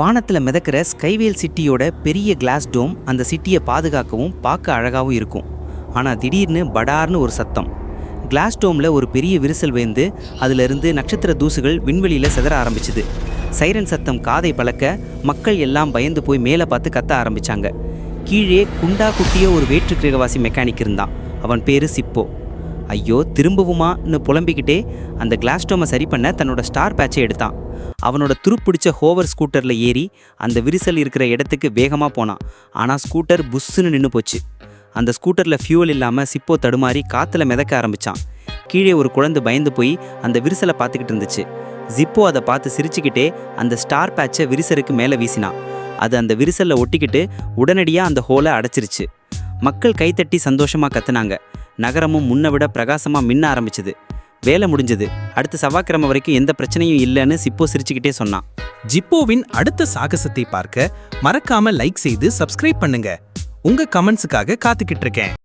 வானத்தில் மிதக்கிற ஸ்கைவேல் சிட்டியோட பெரிய கிளாஸ் டோம் அந்த சிட்டியை பாதுகாக்கவும் பார்க்க அழகாகவும் இருக்கும். ஆனால் திடீர்னு படார்னு ஒரு சத்தம். கிளாஸ் டோமில் ஒரு பெரிய விரிசல் வேந்து அதிலிருந்து நட்சத்திர தூசுகள் விண்வெளியில் சிதற ஆரம்பிச்சுது. சைரன் சத்தம் காதை பழக்க மக்கள் எல்லாம் பயந்து போய் மேலே பார்த்து கத்த ஆரம்பித்தாங்க கீழே குண்டா குட்டிய ஒரு வேற்று கிரகவாசி மெக்கானிக் இருந்தான். அவன் பேர் சிப்போ. ஐயோ திரும்பவுமான்னு புலம்பிக்கிட்டே அந்த கிளாஸ் டோமை சரி பண்ண தன்னோட ஸ்டார் பேட்சை எடுத்தான். அவனோட துருப்பிடிச்ச ஹோவர் ஸ்கூட்டரில் ஏறி அந்த விரிசல் இருக்கிற இடத்துக்கு வேகமாக போனான். ஆனால் ஸ்கூட்டர் புஷ்ஷுன்னு நின்று போச்சு. அந்த ஸ்கூட்டரில் ஃபியூவல் இல்லாமல் சிப்போ தடுமாறி காற்றுல மிதக்க ஆரம்பிச்சான். கீழே ஒரு குழந்தை பயந்து போய் அந்த விரிசலை பார்த்துக்கிட்டு இருந்துச்சு. ஜிப்போ அதை பார்த்து சிரிச்சுக்கிட்டே அந்த ஸ்டார் பேட்சை விரிசலுக்கு மேலே வீசினான். அது அந்த விரிசலில் ஒட்டிக்கிட்டு உடனடியாக அந்த ஹோலை அடைச்சிருச்சு. மக்கள் கைத்தட்டி சந்தோஷமாக கத்துனாங்க. நகரமும் முன்னை விட பிரகாசமாக மின்ன ஆரம்பிச்சது. வேலை முடிஞ்சது. அடுத்த செவ்வாய்க்கிழமை வரைக்கும் எந்த பிரச்சனையும் இல்லைன்னு சிப்போ சிரிச்சுக்கிட்டே சொன்னான். ஜிப்போவின் அடுத்த சாகசத்தை பார்க்க மறக்காம லைக் செய்து சப்ஸ்கிரைப் பண்ணுங்க. உங்க கமெண்ட்ஸுக்காக காத்துக்கிட்டு இருக்கேன்.